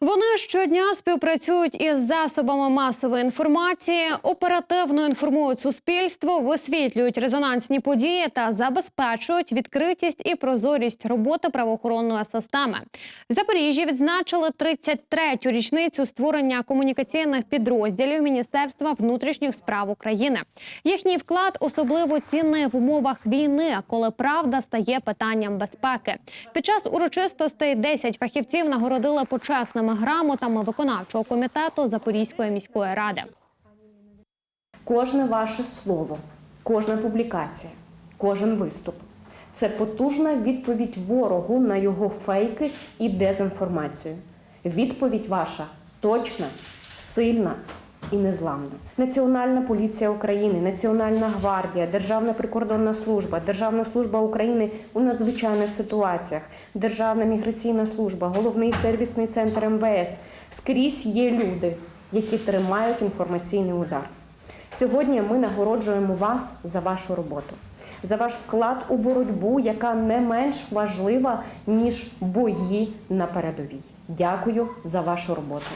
Вони щодня співпрацюють із засобами масової інформації, оперативно інформують суспільство, висвітлюють резонансні події та забезпечують відкритість і прозорість роботи правоохоронної системи. В Запоріжжі відзначили 33-ю річницю створення комунікаційних підрозділів Міністерства внутрішніх справ України. Їхній вклад особливо цінний в умовах війни, коли правда стає питанням безпеки. Під час урочистостей 10 фахівців нагородили почесними грамотами виконавчого комітету Запорізької міської ради. Кожне ваше слово, кожна публікація, кожен виступ це потужна відповідь ворогу на його фейки і дезінформацію. Відповідь ваша точна, сильна і незламна. Національна поліція України, Національна гвардія, Державна прикордонна служба, Державна служба України у надзвичайних ситуаціях, Державна міграційна служба, головний сервісний центр МВС. Скрізь є люди, які тримають інформаційний удар. Сьогодні ми нагороджуємо вас за вашу роботу, за ваш вклад у боротьбу, яка не менш важлива ніж бої на передовій. Дякую за вашу роботу.